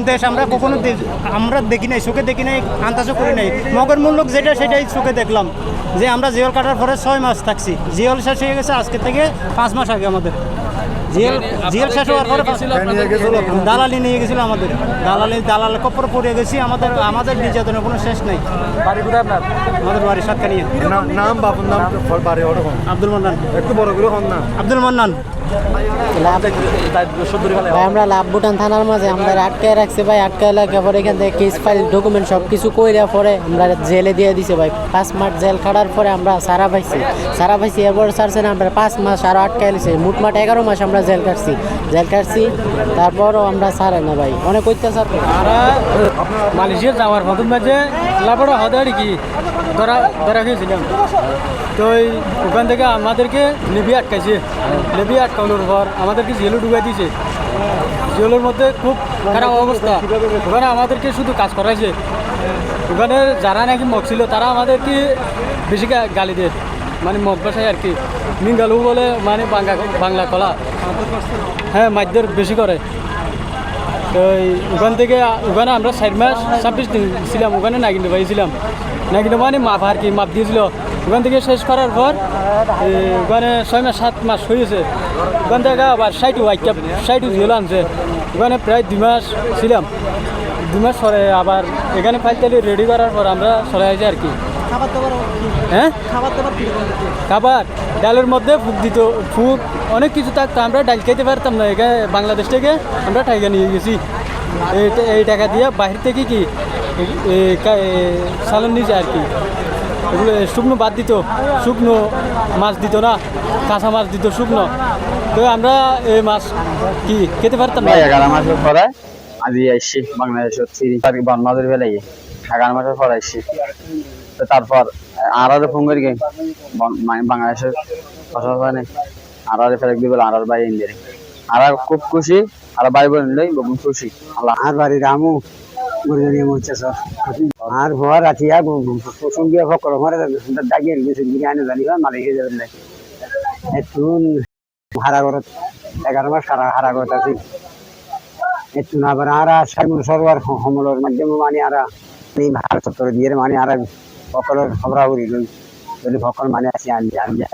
দেশ আমরা কখনো আমরা দেখি নাই চোখে দেখি নাই আন্দাজও করি নাই। মগের মূল্যক যেটা সেটাই চোখে দেখলাম। যে আমরা জিওল কাটার পরে ছয় মাস থাকছি। জিওল শেষ হয়ে গেছে আজকে থেকে পাঁচ মাস আগে আমাদের। জিওল জিওল শেষ হওয়ার পরে দালালি নিয়ে গেছিল আমাদের। দালালি দালাল কপর পড়ে গেছি। আমাদের আমাদের নির্যাতনের কোনো শেষ নেই। বাড়ি কোথায় আপনার? আমাদের বাড়ি সাতকানিয়া নাম বাপুর নাম বাড়ি ওরকম। আব্দুল মান্নান। একটু বড় করে হন না। আব্দুল মান্নান। আমরা লাভ ভুটান থানার মাঝে, আমরা আটকায় রাখছে ভাই, আটকায় রাখে পরে এখান থেকে কেস ফাইল ডকুমেন্ট সব কিছু কইরা পরে আমরা জেলে দিয়ে দিছে ভাই। পাঁচ মাস জেল খাটার পরে আমরা সারা পাইছি। সারা পাইছি, এরপর ছাড়ছে না, আমরা পাঁচ মাস আরও আটকায় লিছে মোটমাট এগারো মাস আমরা জেল কাটছি জেল কাটছি তারপরও আমরা ছাড়ে না ভাই। অনেক অত্যাচার মালয়েশিয়া যাওয়ার প্রথম মাঝে লাপড়া হতে আর কি ধরা ধরা খেয়েছিলাম। তো ওখান থেকে আমাদেরকে লিবি আটকাইছে। লিবি আটকানোর পর আমাদেরকে জেলও ঢুকাই দিয়েছে। জেলের মধ্যে খুব খারাপ অবস্থা। ওখানে আমাদেরকে শুধু কাজ করাইছে। ওখানে যারা নাকি মগ ছিল, তারা আমাদেরকে বেশি গালি দেয়। মানে মগ বাসায় আর কি। মিঙ্গালু বলে মানে বাংলা বাংলা কলা। হ্যাঁ মাইদের বেশি করে। তো ওখান থেকে, ওখানে আমরা চার মাস ছাব্বিশ দিন ছিলাম, ওখানে নাগিনে পাইছিলাম নাগিনে মানে মাপ আর কি, মাপ দিয়েছিল। ওখান থেকে শেষ করার পর ওখানে ছয় মাস সাত মাস হয়েছে। ওখান থেকে আবার সাইটু আইকা সাইটু ঝুলে আনছে ওখানে প্রায় দুই মাস ছিলাম। দুই মাস পরে আবার এখানে ফাইল তালি রেডি করার পর আমরা চলে আসি আর কি। হ্যাঁ? খাবার ডালের মধ্যে ফুক দিত ফুক অনেক কিছু থাকতো। আমরা ডাল খেতে পারতাম না এখানে বাংলাদেশ থেকে আমরা টাকা নিয়ে গেছি। এই এই টাকা দিয়ে বাহির থেকে কি সালন নিয়েছে আর কি। এগুলো শুকনো বাদ দিত শুকনো মাছ দিত না কাঁচা মাছ দিত শুকনো। তো আমরা এই মাছ কি খেতে পারতাম না? এগারো মাসের পরে আজি আসছি বাংলাদেশের থ্রি তারিখ বনমাদের বেলায় এগারো মাসের পরে আসছি তো তারপর আর আরও ফোন করি বাংলাদেশের ফসল হয় না আর আরও ফেরত দিবে আর আর বাইরে ইন্ডিয়ারে আর খুব খুশি আর ভাই বোন লই খুশি। আল্লাহ। আর বাড়ি রামু গুরুজনী মরছে সব আর ভোয়া রাতি আর সঙ্গে ফকর মারে দাগিয়ে গেছে বিরিয়ানি জানি বা মালিকে যাবেন নাকি? একটু হারা ঘরত এগারো মাস হারা হারা ঘরত আছে। একটু আবার আর সাইমন সরোয়ার সমলের মাধ্যমে মানে আর, এই ভারত দিয়ে মানে আর সকলের খবরাবরি লই যদি ভকল মানে আসি আনবি আনবি।